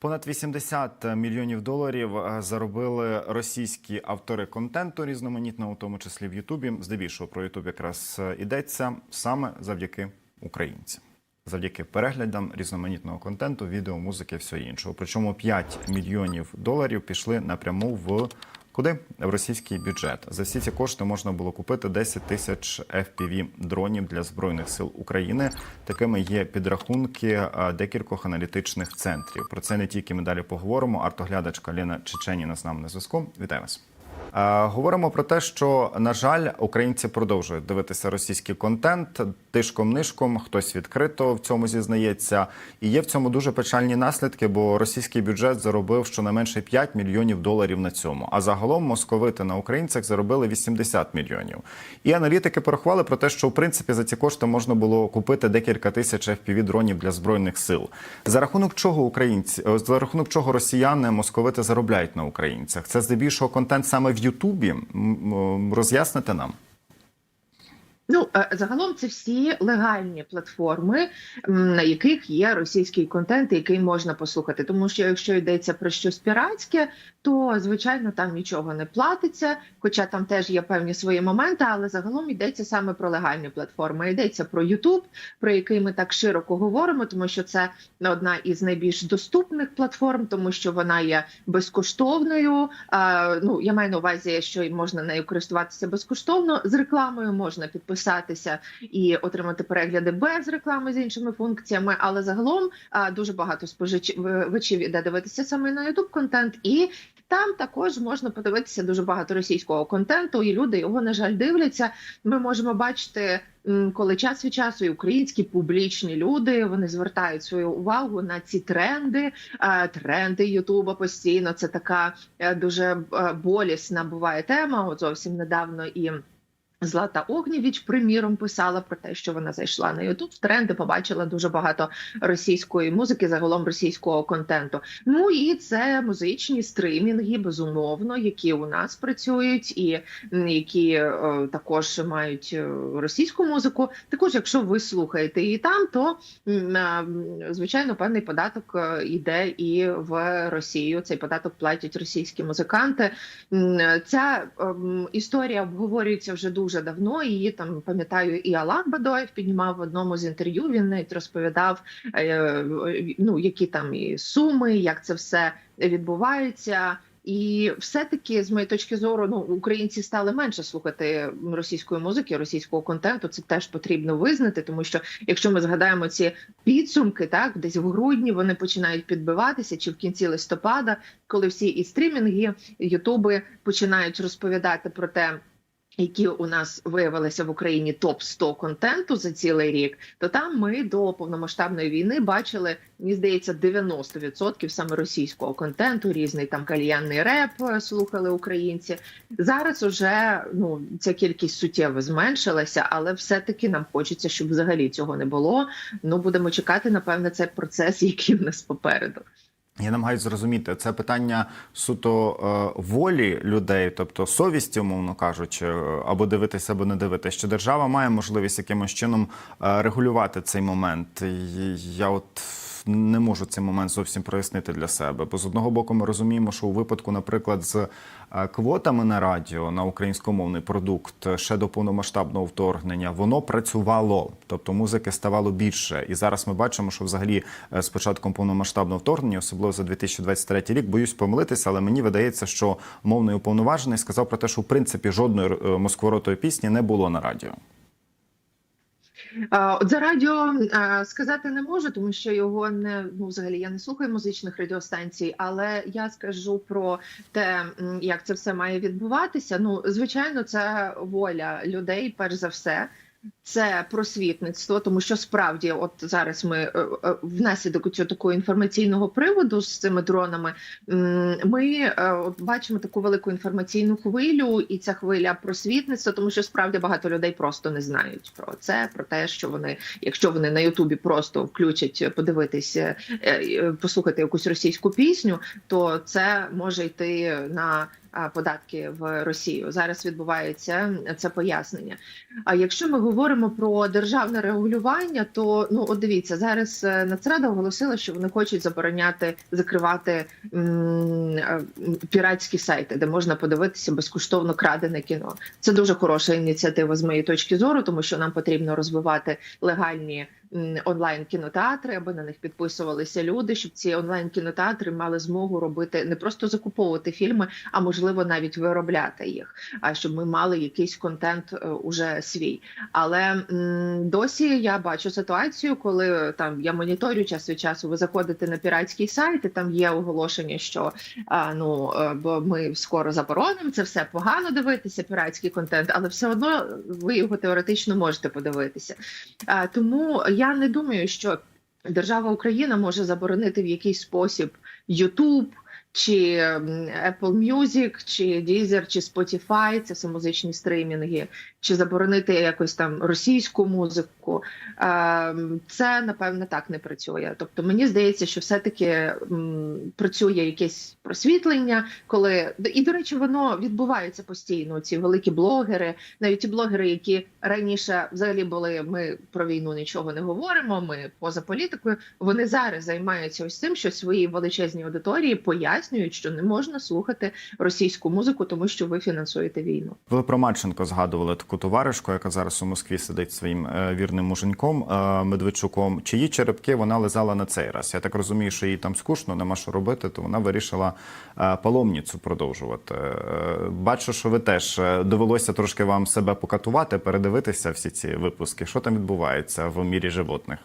Понад 80 мільйонів доларів е, заробили російські автори контенту різноманітного, у тому числі в Ютубі. Здебільшого про Ютуб якраз ідеться йдеться саме завдяки українцям. Завдяки переглядам різноманітного контенту, відео, музики, все іншого. Причому 5 мільйонів доларів пішли напряму в куди? В російський бюджет. За всі ці кошти можна було купити 10 тисяч fpv дронів для збройних сил України. Такими є підрахунки е, декількох аналітичних центрів. Про це не тільки ми далі поговоримо. Артоглядачка Ліна Чеченіна з нами на зв'язку. Вітаю вас. Е, Говоримо про те, що на жаль, українці продовжують дивитися російський контент тишком нишком. Хтось відкрито в цьому зізнається, і є в цьому дуже печальні наслідки, бо російський бюджет заробив щонайменше 5 мільйонів доларів на цьому. А загалом московити на українцях заробили 80 мільйонів. І аналітики порахували про те, що в принципі за ці кошти можна було купити декілька тисяч fpv дронів для збройних сил. За рахунок чого українці е, за рахунок чого росіяни московити заробляють на українцях? Це здебільшого контент саме в Ютубі. Роз'ясните нам. Ну е, загалом це всі легальні платформи, на яких є російський контент, який можна послухати. Тому що якщо йдеться про щось піратське, то звичайно там нічого не платиться. Хоча там теж є певні свої моменти, але загалом йдеться саме про легальні платформи. Йдеться про YouTube, про який ми так широко говоримо, тому що це одна із найбільш доступних платформ, тому що вона є безкоштовною. Ну я маю на увазі, що можна нею користуватися безкоштовно. З рекламою можна підписатися і отримати перегляди без реклами з іншими функціями. Але загалом дуже багато споживачів іде дивитися саме на YouTube контент і. Там також можна подивитися дуже багато російського контенту, і люди його на жаль дивляться. Ми можемо бачити, коли час від часу і українські публічні люди вони звертають свою увагу на ці тренди. Тренди Ютуба постійно це така е, дуже е, болісна буває тема. От зовсім недавно і. Злата Огнєвіч, приміром, писала про те, що вона зайшла на Ютуб в тренди, побачила дуже багато російської музики, загалом російського контенту. Ну і це музичні стримінги, безумовно, які у нас працюють, і які е, також мають е, російську музику. Також, якщо ви слухаєте і там, то е, звичайно певний податок е, йде і в Росію. Цей податок платять російські музиканти. М, Ця ем, історія обговорюється вже дуже давно. Її там пам'ятаю, і Алан Бадоєв піднімав в одному з інтерв'ю. Він навіть розповідав, е, ну які там і суми, як це все відбувається. І все-таки, з моєї точки зору, ну українці стали менше слухати російської музики, російського контенту. Це теж потрібно визнати, тому що якщо ми згадаємо ці підсумки, так десь в грудні вони починають підбиватися, чи в кінці листопада, коли всі і стрімінги, ютуби починають розповідати про те. Які у нас виявилися в Україні топ 100 контенту за цілий рік, то там ми до повномасштабної війни бачили, мені здається, 90% саме російського контенту, різний там кальянний реп е, слухали українці. Зараз уже ну ця кількість суттєво зменшилася, але все-таки нам хочеться, щоб взагалі цього не було. Ну будемо чекати, напевне, цей процес, який в нас попереду. Я намагаюся зрозуміти, це питання суто е, волі людей, тобто совісті, умовно кажучи, е, або дивитися, або не дивитися. Що держава має можливість якимось чином е, регулювати цей момент. Я от не можу цей момент зовсім прояснити для себе. Бо з одного боку, ми розуміємо, що у випадку, наприклад, з е, квотами на радіо на українськомовний продукт е, ще до повномасштабного вторгнення воно працювало, тобто музики ставало більше. І зараз ми бачимо, що взагалі е, з початком повномасштабного вторгнення, особливо за 2023 рік, боюсь помилитися, але мені видається, що мовний уповноважений сказав про те, що в принципі жодної москворотої пісні не було на радіо. От за радіо сказати не можу, тому що його не ну взагалі я не слухаю музичних радіостанцій, але я скажу про те, як це все має відбуватися. Ну, звичайно, це воля людей, перш за все. Це просвітництво, тому що справді, от зараз ми е, е, внаслідок цього такого інформаційного приводу з цими дронами. Ми е, бачимо таку велику інформаційну хвилю, і ця хвиля просвітництва, тому що справді багато людей просто не знають про це, про те, що вони, якщо вони на Ютубі просто включать подивитися, послухати якусь російську пісню, то це може йти на податки в Росію. Зараз відбувається це пояснення. А якщо ми говоримо про державне регулювання, то ну от дивіться, зараз е, Нацрада оголосила, що вони хочуть забороняти закривати е, піратські сайти, де можна подивитися безкоштовно крадене кіно. Це дуже хороша ініціатива з моєї точки зору, тому що нам потрібно розвивати легальні онлайн кінотеатри, аби на них підписувалися люди, щоб ці онлайн кінотеатри мали змогу робити не просто закуповувати фільми, а можливо навіть виробляти їх. А щоб ми мали якийсь контент е, уже свій. Але досі я бачу ситуацію, коли там я моніторю час від часу. Ви заходите на піратський сайт, і там є оголошення, що а, ну е, бо ми скоро заборонимо це все погано дивитися, піратський контент, але все одно ви його теоретично можете подивитися. А, тому я не думаю, що держава Україна може заборонити в якийсь спосіб YouTube, чи Apple Music, чи Deezer, чи Spotify, це все музичні стримінги, чи заборонити якось там російську музику. Це напевне так не працює. Тобто мені здається, що все-таки працює якесь просвітлення, коли і до речі, воно відбувається постійно. Ці великі блогери, навіть ті блогери, які раніше взагалі були. Ми про війну нічого не говоримо. Ми поза політикою. Вони зараз займаються ось цим, що своїй величезній аудиторії пояснюють, що не можна слухати російську музику, тому що ви фінансуєте війну. Ви про Марченко згадували таку товаришку, яка зараз у Москві сидить своїм е, вірним муженьком е, Медведчуком. Чиї черепки вона лизала на цей раз? Я так розумію, що їй там скучно, нема що робити, то вона вирішила е, паломніцю продовжувати. Бачу, що ви теж довелося трошки вам себе покатувати, передивитися всі ці випуски. Що там відбувається в мірі животних?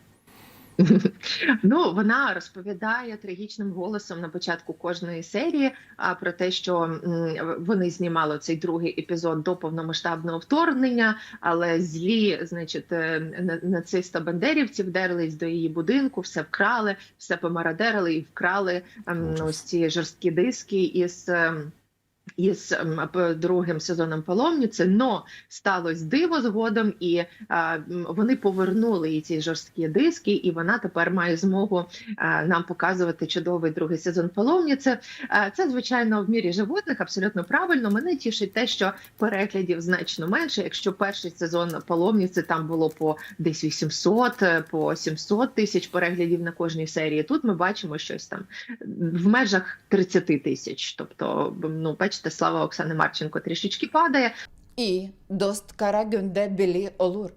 Ну вона розповідає трагічним голосом на початку кожної серії а, про те, що вони знімали цей другий епізод до повномасштабного вторгнення, але злі, значить, е, на- нациста-бандерівці вдерлись до її будинку, все вкрали, все помарадерили і вкрали ем, ось ці жорсткі диски із. Із ем, другим сезоном паломниці, но сталося диво згодом, і а, вони повернули їй ці жорсткі диски, і вона тепер має змогу а, нам показувати чудовий другий сезон паломниці. А, Це звичайно в мірі животних абсолютно правильно. Мене тішить те, що переглядів значно менше. Якщо перший сезон паломниці там було по десь 800, е, по 700 тисяч переглядів на кожній серії. Тут ми бачимо щось там в межах 30 тисяч. Тобто, ну бачите, слава Оксани Марченко трішечки падає. І дост кара гюнде білі олур.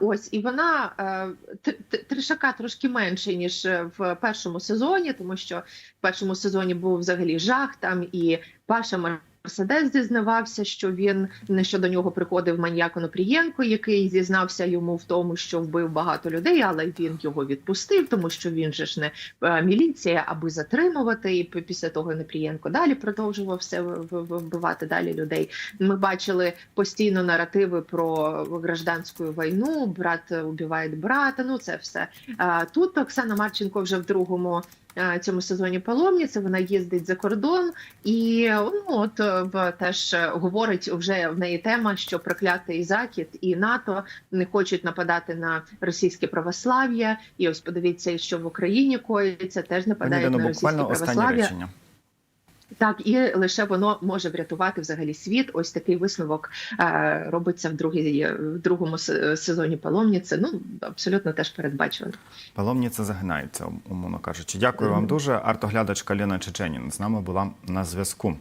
Ось і вона е, т- т- трішака трошки менше ніж е, в першому сезоні, тому що в першому сезоні був взагалі жах. Там і Паша Мерседес зізнавався, що він що до нього приходив маньяк Онопрієнко, який зізнався йому в тому, що вбив багато людей, але він його відпустив, тому що він же ж не е, міліція, аби затримувати. І після того Непрієнко далі продовжував все вбивати далі людей. Ми бачили постійно наративи про гражданську війну, брат убиває брата. Ну це все. Тут Оксана Марченко вже в другому. Цьому сезоні паломниця. вона їздить за кордон і ну от е, теж е, говорить вже в неї тема, що проклятий захід і НАТО не хочуть нападати на російське православ'я. І ось подивіться, що в Україні коїться, теж Пані нападають Ірино, на російське православ'я. Так, і лише воно може врятувати взагалі світ. Ось такий висновок е, робиться в другій в другому се- сезоні паломниці. Ну абсолютно теж передбачено. Паломниця загинається, умовно кажучи. Дякую вам дуже. Артоглядачка Ліна Чеченін з нами була на зв'язку.